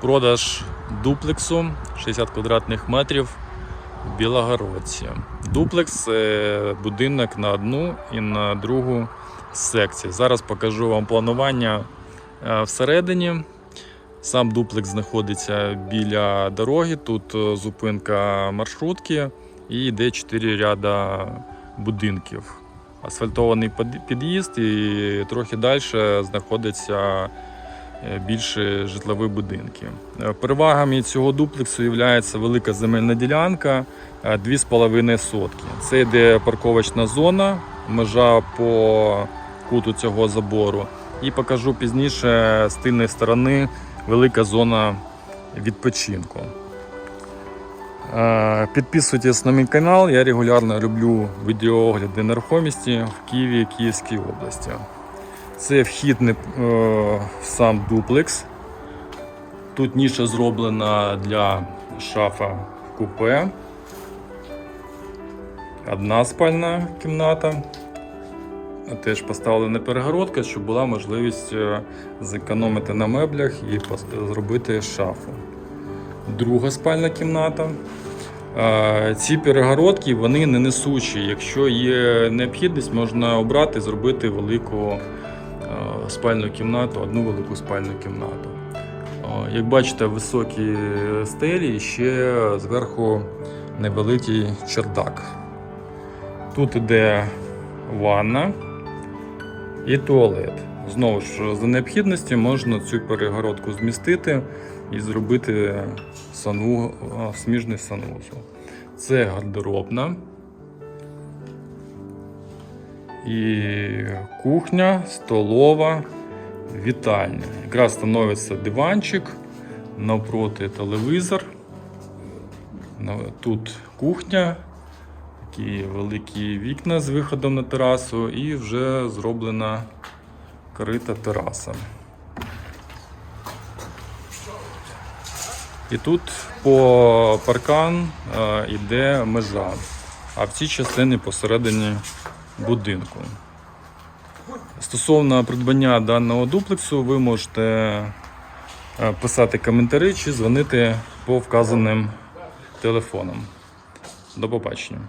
Продаж дуплексу 60 квадратних метрів в Білогородці. Дуплекс це будинок на одну і на другу секцію. Зараз покажу вам планування е, всередині. Сам дуплекс знаходиться біля дороги. Тут е, зупинка маршрутки і йде 4 ряда будинків. Асфальтований під'їзд і трохи далі знаходиться е, більше житлові будинки. Е, Перевагами цього дуплексу є велика земельна ділянка е, 2,5 сотки. Це йде парковочна зона, межа по куту цього забору. І покажу пізніше з тильної сторони велика зона відпочинку. Е, Підписуйтесь на мій канал, я регулярно роблю відеоогляди нерухомості в Києві Київській області. Це вхід не- е, сам дуплекс. Тут ніша зроблена для шафа купе. Одна спальна кімната. Теж поставлена перегородка, щоб була можливість е, зекономити на меблях і зробити шафу. Друга спальна кімната. Е, Ці перегородки вони не несучі. Якщо є необхідність, можна обрати зробити велику спальну кімнату, одну велику спальну кімнату. Е, Як бачите, високі стелі і ще зверху невеликий чердак. Тут іде ванна і туалет. Знову ж, за необхідності можна цю перегородку змістити і зробити санву, сміжний санвузол. Це гардеробна. І кухня, столова, вітальня. Якраз становиться диванчик, навпроти телевізор. Тут кухня, такі великі вікна з виходом на терасу, і вже зроблена крита тераса. І тут по паркан е, йде межа, а в цій частині посередині будинку. Стосовно придбання даного дуплексу, ви можете е, писати коментарі чи дзвонити по вказаним телефонам. До побачення.